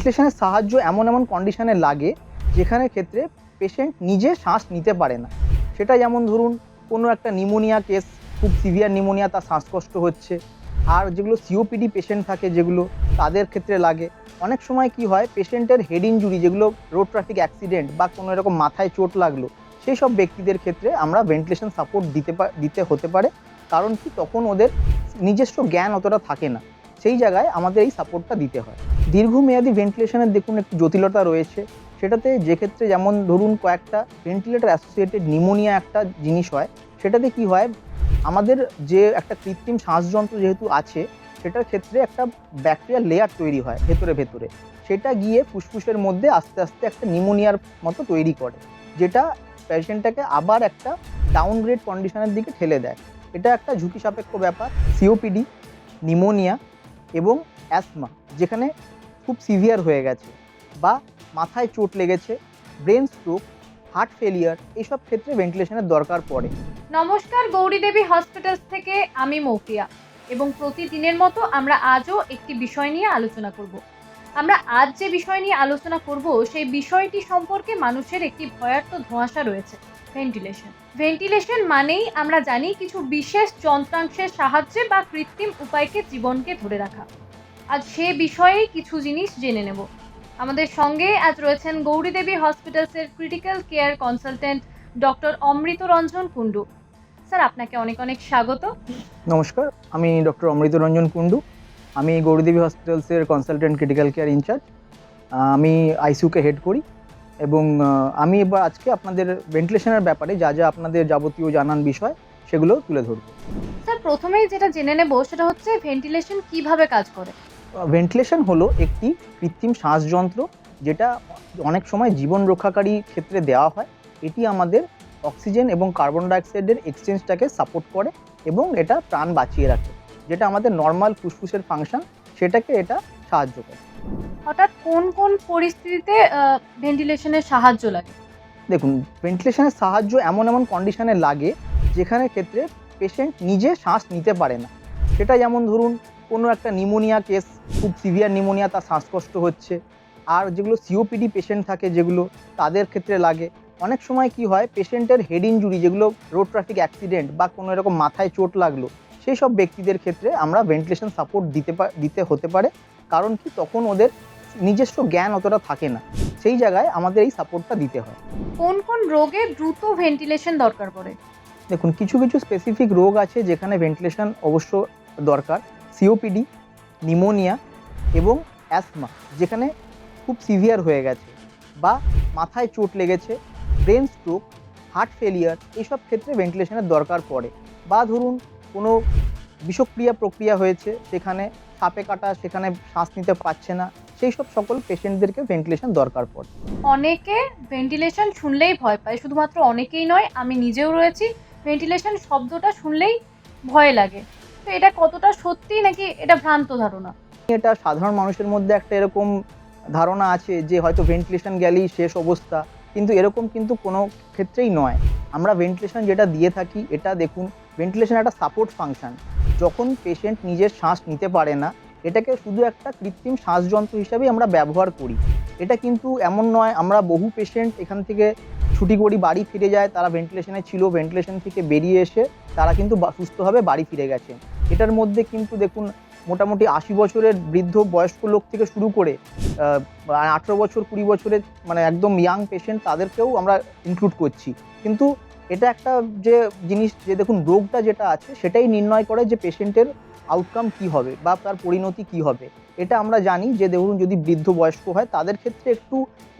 ভেন্টিলেশনের সাহায্য এমন এমন কন্ডিশনে লাগে যেখানে ক্ষেত্রে পেশেন্ট নিজে শ্বাস নিতে পারে না। সেটা যেমন ধরুন, কোনো একটা নিমোনিয়া কেস খুব সিভিয়ার নিমোনিয়া তার শ্বাসকষ্ট হচ্ছে। আর যেগুলো সিওপিডি পেশেন্ট থাকে যেগুলো, তাদের ক্ষেত্রে লাগে। অনেক সময় কি হয় পেশেন্টের হেড ইনজুরি যেগুলো রোড ট্রাফিক অ্যাক্সিডেন্ট বা কোনো এরকম মাথায় চোট লাগল, সেই সব ব্যক্তিদের ক্ষেত্রে আমরা ভেন্টিলেশন সাপোর্ট দিতে দিতে হতে পারে। কারণ কি, তখন ওদের নিজস্ব জ্ঞান অতটা থাকে না। সেই জায়গায় আমাদের এই সাপোর্টটা দিতে হয়। দীর্ঘমেয়াদী ভেন্টিলেশনের দেখুন একটু জটিলতা রয়েছে। সেটাতে যে ক্ষেত্রে যেমন ধরুন কয়েকটা ভেন্টিলেটর অ্যাসোসিয়েটেড নিমোনিয়া একটা জিনিস হয়, সেটাতে কি হয়? আমাদের যে একটা কৃত্রিম শ্বাসযন্ত্র যেহেতু আছে, সেটার ক্ষেত্রে একটা ব্যাকটেরিয়া লেয়ার তৈরি হয় ভেতরে ভেতরে। সেটা গিয়ে ফুসফুসের মধ্যে আস্তে আস্তে একটা নিমোনিয়ার মতো তৈরি করে, যেটা পেশেন্টটাকে আবার একটা ডাউনগ্রেড কন্ডিশনের দিকে ঠেলে দেয়। এটা একটা ঝুঁকি সাপেক্ষ ব্যাপার সিওপিডি নিমোনিয়া এবং অ্যাসমা যেখানে খুব সিভিয়ার হয়ে গেছে বা মাথায় চোট লেগেছে, ব্রেন স্ট্রোক, হার্ট ফেলিয়ার এইসব ক্ষেত্রে ভেন্টিলেশনের দরকার পড়ে। নমস্কার, গৌরী দেবী হসপিটালস থেকে আমি মৌপিয়া এবং প্রতিদিনের মতো আমরা আজও একটি বিষয় নিয়ে আলোচনা করব। আমরা আজ যে বিষয় নিয়ে আলোচনা করব, সেই বিষয়টি সম্পর্কে মানুষের একটি ভয়ার্থ ধোঁয়াশা রয়েছে। ভেন্টিলেশন ভেন্টিলেশন মানেই আমরা জানি কিছু বিশেষ যন্ত্রাংশের সাহায্যে বা কৃত্রিম উপায়কে জীবনকে ধরে রাখা। আজ সে বিষয়েই কিছু জিনিস জেনে নেব। আমাদের সঙ্গে আজ রয়েছেন Gouri Devi হসপিটালসের critical care consultant doctor Amrit Ranjan Kundu. Sir, আপনাকে অনেক অনেক স্বাগত। নমস্কার, আমি ডক্টর অমৃত রঞ্জন কুণ্ডু। আমি গৌরীদেবী হসপিটালসের কনসালটেন্ট ক্রিটিক্যাল কেয়ার ইনচার্জ। আমি আইসিউকে হেড করি। এবং আমি এবার আজকে আপনাদের ভেন্টিলেশনের ব্যাপারে যা যা আপনাদের যাবতীয় জানান বিষয় সেগুলো তুলে ধরব। স্যার প্রথমেই যেটা জেনে নেব সেটা হচ্ছে ভেন্টিলেশন কীভাবে কাজ করে? ভেন্টিলেশন হলো একটি কৃত্রিম শ্বাসযন্ত্র যেটা অনেক সময় জীবন রক্ষাকারী ক্ষেত্রে দেওয়া হয়। এটি আমাদের অক্সিজেন এবং কার্বন ডাইঅক্সাইডের এক্সচেঞ্জটাকে সাপোর্ট করে এবং এটা প্রাণ বাঁচিয়ে রাখে। যেটা আমাদের নর্মাল ফুসফুসের ফাংশন সেটাকে এটা সাহায্য করে। হঠাৎ কোন কোন পরিস্থিতিতে ভেন্টিলেশনের সাহায্য লাগে? দেখুন ভেন্টিলেশনের সাহায্য এমন এমন কন্ডিশনে লাগে, যেখানে ক্ষেত্রে পেশেন্ট নিজে শ্বাস নিতে পারে না। সেটা যেমন ধরুন, কোনো একটা নিমোনিয়া কেস খুব সিভিয়ার নিমোনিয়া তার শ্বাসকষ্ট হচ্ছে। আর যেগুলো সিওপিডি পেশেন্ট থাকে যেগুলো, তাদের ক্ষেত্রে লাগে। অনেক সময় কি হয় পেশেন্টের হেড ইঞ্জুরি যেগুলো রোড ট্রাফিক অ্যাক্সিডেন্ট বা কোনো এরকম মাথায় চোট লাগল, সেই সব ব্যক্তিদের ক্ষেত্রে আমরা ভেন্টিলেশন সাপোর্ট দিতে দিতে হতে পারে। কারণ কি? তখন ওদের নিজস্ব জ্ঞান অতটা থাকে না। সেই জায়গায় আমাদের এই সাপোর্টটা দিতে হয়। কোন কোন রোগে দ্রুত ভেন্টিলেশন দরকার পড়ে? দেখুন কিছু কিছু স্পেসিফিক রোগ আছে যেখানে ভেন্টিলেশন অবশ্য দরকার। সিওপিডি নিমোনিয়া এবং অ্যাসমা যেখানে খুব সিভিয়ার হয়ে গেছে বা মাথায় চোট লেগেছে ব্রেন স্ট্রোক হার্ট ফেলিয়ার এইসব ক্ষেত্রে ভেন্টিলেশনের দরকার পড়ে। বা ধরুন কোনো বিষক্রিয়া প্রক্রিয়া হয়েছে সেখানে সাপে কাটা সেখানে শ্বাস নিতে পারছে না সেই সব সকল পেশেন্টদেরকে ভেন্টিলেশন দরকার পড়ে। অনেকে ভেন্টিলেশন শুনলেই ভয় পায় শুধুমাত্র অনেকেই নয় আমি নিজেও রয়েছি ভেন্টিলেশন শব্দটা শুনলেই ভয় লাগে। তো এটা কতটা সত্যি নাকি এটা ভ্রান্ত ধারণা? এটা সাধারণ মানুষের মধ্যে একটা এরকম ধারণা আছে যে হয়তো ভেন্টিলেশন গেলেই শেষ অবস্থা কিন্তু এরকম কিন্তু কোনো ক্ষেত্রেই নয়। আমরা ভেন্টিলেশন যেটা দিয়ে থাকি এটা দেখুন ভেন্টিলেশন একটা সাপোর্ট ফাংশন। যখন পেশেন্ট নিজের শ্বাস নিতে পারে না, এটাকে শুধু একটা কৃত্রিম শ্বাসযন্ত্র হিসাবেই আমরা ব্যবহার করি। এটা কিন্তু এমন নয়, আমরা বহু পেশেন্ট এখান থেকে ছুটি করি, বাড়ি ফিরে যায়, তারা ভেন্টিলেশনে ছিল ভেন্টিলেশন থেকে বেরিয়ে এসে তারা কিন্তু সুস্থভাবে বাড়ি ফিরে গেছে। এটার মধ্যে কিন্তু দেখুন মোটামুটি আশি বছরের বৃদ্ধ বয়স্ক লোক থেকে শুরু করে আঠেরো বছর, কুড়ি বছরের মানে একদম ইয়াং পেশেন্ট তাদেরকেও আমরা ইনক্লুড করছি। কিন্তু এটা একটা যে জিনিস, যে দেখুন রোগটা যেটা আছে সেটাই নির্ণয় করে যে পেশেন্টের আউটকাম কি হবে বা তার পরিণতি কি হবে। এটা আমরা জানি যে দেখুন যদি বৃদ্ধ বয়স্ক হয়, তাদের ক্ষেত্রে একটু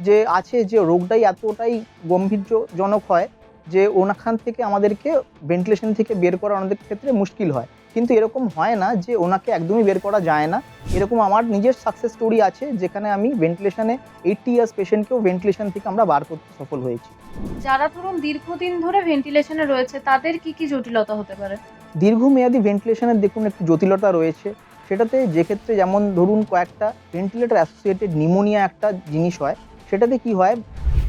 যে আছে যে রোগটাই এতটাই গম্ভীর্যজনক হয় যে ওনাখান থেকে আমাদেরকে ভেন্টিলেশন থেকে বের করা ওনাদের ক্ষেত্রে মুশকিল হয়। কিন্তু এরকম হয় না যে ওনাকে একদমই বের করা যায় না। এরকম আমার নিজের সাকসেস স্টোরি আছে যেখানে আমি ভেন্টিলেশনে এইটটি ইয়ার্স পেশেন্টকেও ভেন্টিলেশন থেকে আমরা বার করতে সফল হয়েছি। যারা ধরুন দীর্ঘদিন ধরে ভেন্টিলেশনে রয়েছে তাদের কি কি জটিলতা হতে পারে? দীর্ঘমেয়াদী ভেন্টিলেশনের দেখুন একটু জটিলতা রয়েছে। সেটাতে যে ক্ষেত্রে যেমন ধরুন কয়েকটা ভেন্টিলেটর অ্যাসোসিয়েটেড নিমোনিয়া একটা জিনিস হয় সেটাতে কি হয়?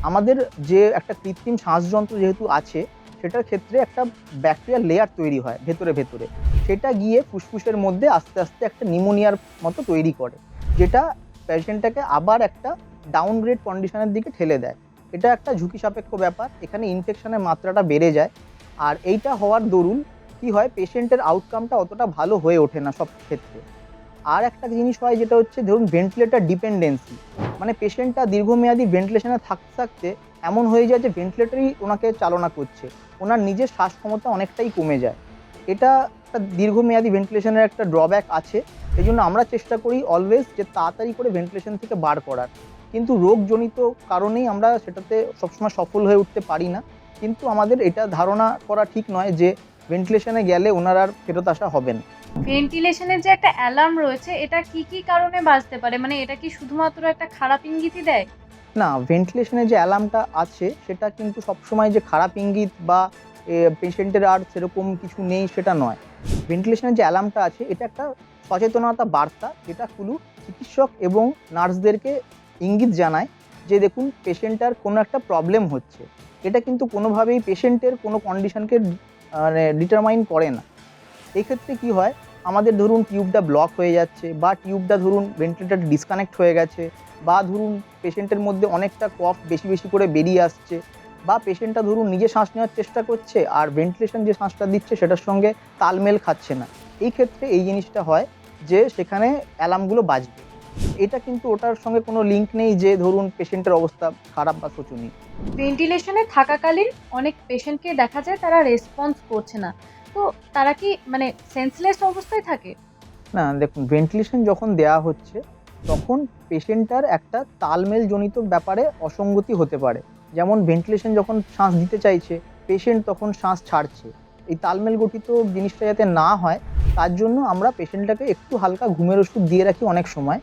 আমাদের যে একটা কৃত্রিম শ্বাসযন্ত্র যেহেতু আছে সেটার ক্ষেত্রে একটা ব্যাকটেরিয়াল লেয়ার তৈরি হয়, ভেতরে ভেতরে। সেটা গিয়ে ফুসফুসের মধ্যে আস্তে আস্তে একটা নিমোনিয়ার মতো তৈরি করে, যেটা পেশেন্টটাকে আবার একটা ডাউনগ্রেড কন্ডিশনের দিকে ঠেলে দেয়। এটা একটা ঝুঁকি সাপেক্ষ ব্যাপার, এখানে ইনফেকশনের মাত্রাটা বেড়ে যায়। আর এইটা হওয়ার দরুন কি হয় পেশেন্টের আউটকামটা অতটা ভালো হয়ে ওঠে না সব ক্ষেত্রে। আর একটা জিনিস হয়, যেটা হচ্ছে ধরুন ভেন্টিলেটার ডিপেন্ডেন্সি মানে পেশেন্টটা দীর্ঘমেয়াদী ভেন্টিলেশনে থাকতে থাকতে এমন হয়ে যায় যে ভেন্টিলেটরই ওনাকে চালনা করছে। ওনার নিজের শ্বাস ক্ষমতা অনেকটাই কমে যায়। এটা একটা দীর্ঘমেয়াদী ভেন্টিলেশনের একটা ড্রব্যাক আছে। এই জন্য আমরা চেষ্টা করি অলওয়েজ যে তাড়াতাড়ি করে ভেন্টিলেশন থেকে বার করার। কিন্তু রোগজনিত কারণেই আমরা সেটাতে সবসময় সফল হয়ে উঠতে পারি না। কিন্তু আমাদের এটা ধারণা করা ঠিক নয় যে ভেন্টিলেশনে গেলে ওনার আর ফেরত আসা হবে না। ভেন্টিলেশনের যে একটা অ্যালার্ম রয়েছে, এটা কি কি কারণে বাজতে পারে? মানে এটা কি শুধুমাত্র একটা খারাপ ইঙ্গিতই দেয়? না ভেন্টিলেশনের যে অ্যালার্মটা আছে, সেটা কিন্তু সবসময় যে খারাপ ইঙ্গিত বা পেশেন্টের আর সেরকম কিছু নেই, সেটা নয়। ভেন্টিলেশনের যে অ্যালার্মটা আছে, এটা একটা সচেতনতা বার্তা, যেটা কুলু চিকিৎসক এবং নার্সদেরকে ইঙ্গিত জানায় যে, দেখুন পেশেন্টটার কোনো একটা প্রবলেম হচ্ছে। এটা কিন্তু কোনোভাবেই পেশেন্টের কোনো কন্ডিশনকে মানে ডিটারমাইন করে না। এক্ষেত্রে কি হয় আমাদের ধরুন টিউবটা ব্লক হয়ে যাচ্ছে বা টিউবটা ধরুন ভেন্টিলেটার ডিসকানেক্ট হয়ে গেছে বা ধরুন পেশেন্টের মধ্যে অনেকটা কফ বেশি বেশি করে বেরিয়ে আসছে বা পেশেন্টটা ধরুন নিজে শ্বাস নেওয়ার চেষ্টা করছে আর ভেন্টিলেশন যে শ্বাসটা দিচ্ছে সেটার সঙ্গে তালমেল খাচ্ছে না। এই ক্ষেত্রে এই জিনিসটা হয় যে সেখানে অ্যালার্মগুলো বাজবে। এটা কিন্তু ওটার সঙ্গে কোনো লিঙ্ক নেই যে ধরুন পেশেন্টের অবস্থা খারাপ বা শোচনীয়। ভেন্টিলেশনে থাকাকালীন অনেক পেশেন্টকে দেখা যায় তারা রেসপন্স করছে না। তো তারা কি মানে সেন্সলেস অবস্থায় থাকে? না দেখুন ভেন্টিলেশন যখন দেওয়া হচ্ছে তখন পেশেন্টার একটা তালমেলজনিত ব্যাপারে অসঙ্গতি হতে পারে। যেমন ভেন্টিলেশন যখন শ্বাস দিতে চাইছে পেশেন্ট তখন শ্বাস ছাড়ছে। এই তালমেল গঠিত জিনিসটা যাতে না হয় তার জন্য আমরা পেশেন্টটাকে একটু হালকা ঘুমের ওষুধ দিয়ে রাখি অনেক সময়।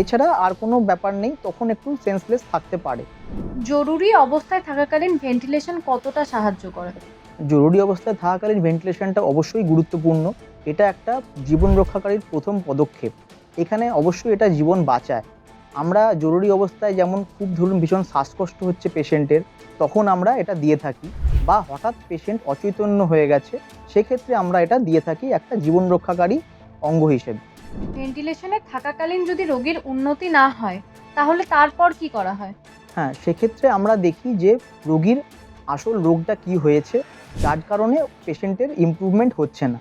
এছাড়া আর কোনো ব্যাপার নেই তখন একটু সেন্সলেস থাকতে পারে। জরুরি অবস্থায় থাকাকালীন ভেন্টিলেশন কতটা সাহায্য করে? জরুরি অবস্থায় থাকাকালীন ভেন্টিলেশনটা অবশ্যই গুরুত্বপূর্ণ। এটা একটা জীবন রক্ষাকারীর প্রথম পদক্ষেপ। এখানে অবশ্যই এটা জীবন বাঁচায়। আমরা জরুরি অবস্থায় যেমন খুব ধরুন ভীষণ শ্বাসকষ্ট হচ্ছে পেশেন্টের তখন আমরা এটা দিয়ে থাকি। বা হঠাৎ পেশেন্ট অচৈতন্য হয়ে গেছে সেক্ষেত্রে আমরা এটা দিয়ে থাকি একটা জীবন রক্ষাকারী অঙ্গ হিসেবে। ভেন্টিলেশনে থাকাকালীন যদি রোগীর উন্নতি না হয় তাহলে তারপর কি করা হয়? হ্যাঁ সেক্ষেত্রে আমরা দেখি যে রোগীর আসল রোগটা কি হয়েছে যার কারণে পেশেন্টের ইমপ্রুভমেন্ট হচ্ছে না।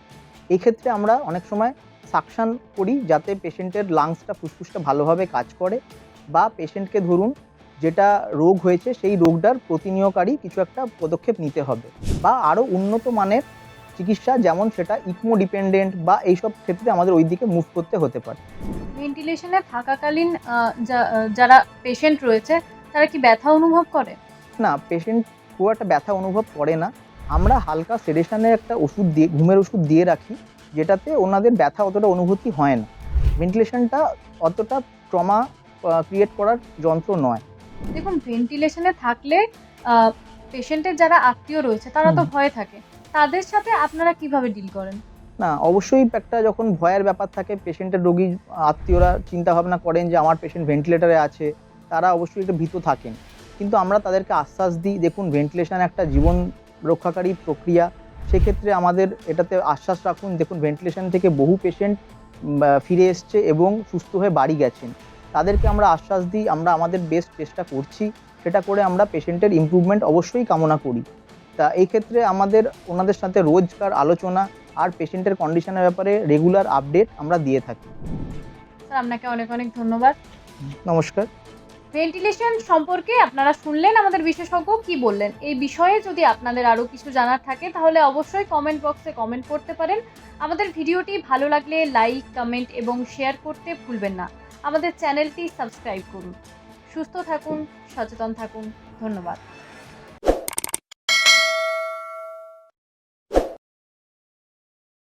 এক্ষেত্রে আমরা অনেক সময় সাকশান করি যাতে পেশেন্টের লাংসটা ফুসফুসটা ভালোভাবে কাজ করে বা পেশেন্টকে ধরুন যেটা রোগ হয়েছে সেই রোগটার প্রতিনিয়কারী কিছু একটা পদক্ষেপ নিতে হবে বা আরও উন্নত মানের চিকিৎসা যেমন সেটা ইকমো ডিপেন্ডেন্ট বা এইসব ক্ষেত্রে আমাদের ওই দিকে মুভ করতে হতে পারে। ভেন্টিলেশনে থাকাকালীন যা- যারা পেশেন্ট রয়েছে তারা কি ব্যথা অনুভব করে? না পেশেন্ট খুব একটা ব্যথা অনুভব করে না। আমরা হালকা সেডেশনের একটা ওষুধ দিয়ে ঘুমের ওষুধ দিয়ে রাখি যেটাতে ওনাদের ব্যথা অতটা অনুভূতি হয় না। ভেন্টিলেশনটা অতটা ট্রমা ক্রিয়েট করার যন্ত্র নয়। দেখুন ভেন্টিলেশনে থাকলে পেশেন্টের যারা আত্মীয় রয়েছে তারা তো ভয়ে থাকে। তাদের সাথে আপনারা কীভাবে ডিল করেন? না অবশ্যই একটা যখন ভয়ের ব্যাপার থাকে পেশেন্টের রোগী আত্মীয়রা চিন্তা ভাবনা করেন যে আমার পেশেন্ট ভেন্টিলেটারে আছে। তারা অবশ্যই একটু ভীত থাকেন। কিন্তু আমরা তাদেরকে আশ্বাস দিই দেখুন ভেন্টিলেশন একটা জীবন রক্ষাকারী প্রক্রিয়া সেক্ষেত্রে আমাদের এটাতে আশ্বাস রাখুন দেখুন ভেন্টিলেশন থেকে বহু পেশেন্ট ফিরে এসছে এবং সুস্থ হয়ে বাড়ি গেছেন। তাদেরকে আমরা আশ্বাস দিই আমরা আমাদের বেস্ট চেষ্টা করছি সেটা করে আমরা পেশেন্টের ইমপ্রুভমেন্ট অবশ্যই কামনা করি। তা এই ক্ষেত্রে আমাদের ওনাদের সাথে রোজকার আলোচনা আর পেশেন্টের কন্ডিশনের ব্যাপারে রেগুলার আপডেট আমরা দিয়ে থাকি। স্যার আপনাকে অনেক অনেক ধন্যবাদ। নমস্কার। ভেন্টিলেশন সম্পর্কে আপনারা শুনলেন আমাদের বিশেষজ্ঞ কি বললেন? এই বিষয়ে যদি আপনাদের আরও কিছু জানার থাকে, তাহলে অবশ্যই কমেন্ট বক্সে কমেন্ট করতে পারেন। আমাদের ভিডিওটি ভালো লাগলে লাইক কমেন্ট এবং শেয়ার করতে ভুলবেন না। আমাদের চ্যানেলটি সাবস্ক্রাইব করুন। সুস্থ থাকুন, সচেতন থাকুন। ধন্যবাদ।